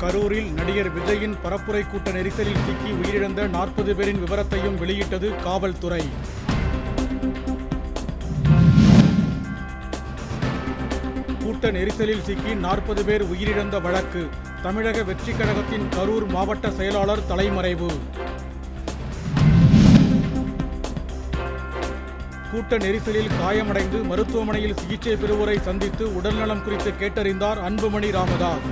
கரூரில் நடிகர் விஜயின் பரப்புரை கூட்ட நெரிசலில் சிக்கி உயிரிழந்த நாற்பது பேரின் விவரத்தையும் வெளியிட்டது காவல்துறை. கூட்ட நெரிசலில் சிக்கி நாற்பது பேர் உயிரிழந்த வழக்கு. தமிழக வெற்றிக் கழகத்தின் கரூர் மாவட்ட செயலாளர் தலைமறைவு. கூட்ட நெரிசலில் காயமடைந்து மருத்துவமனையில் சிகிச்சை பெறுவோரை சந்தித்து உடல்நலம் குறித்து கேட்டறிந்தார் அன்புமணி ராமதாஸ்.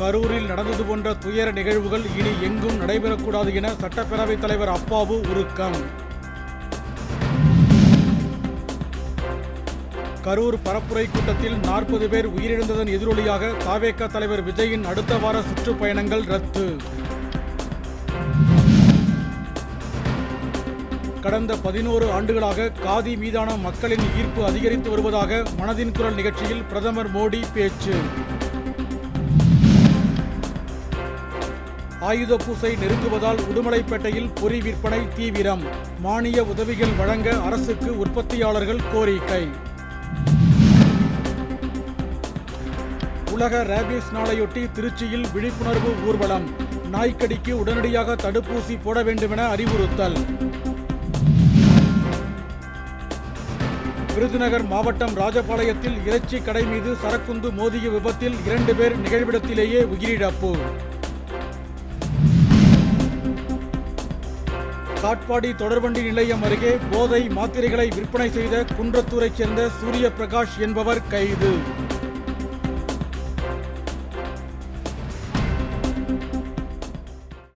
கரூரில் நடந்தது போன்ற துயர நிகழ்வுகள் இனி எங்கும் நடைபெறக்கூடாது என சட்டப்பேரவைத் தலைவர் அப்பாவு உருக்கம். கரூர் பரப்புரை கூட்டத்தில் நாற்பது பேர் உயிரிழந்ததன் எதிரொலியாக தாவேக தலைவர் விஜயின் அடுத்த வார சுற்றுப்பயணங்கள் ரத்து. கடந்த பதினோரு ஆண்டுகளாக காதி மீதான மக்களின் ஈர்ப்பு அதிகரித்து வருவதாக மனதின் குரல் நிகழ்ச்சியில் பிரதமர் மோடி பேச்சு. ஆயுத பூசை நெருங்குவதால் உடுமலைப்பேட்டையில் பொறி விற்பனை தீவிரம். மானிய உதவிகள் வழங்க அரசுக்கு உற்பத்தியாளர்கள் கோரிக்கை. உலக ரேபிஸ் நாளையொட்டி திருச்சியில் விழிப்புணர்வு ஊர்வலம். நாய்க்கடிக்கு உடனடியாக தடுப்பூசி போட வேண்டுமென அறிவுறுத்தல். விருதுநகர் மாவட்டம் ராஜபாளையத்தில் இறைச்சி கடை மீது சரக்குந்து மோதிய விபத்தில் இரண்டு பேர் நிகழ்விடத்திலேயே உயிரிழப்பு. காட்பாடி தொடர்வண்டி நிலையம் அருகே போதை மாத்திரைகளை விற்பனை செய்த குன்றத்தூரைச் சேர்ந்த சூரிய பிரகாஷ் என்பவர் கைது.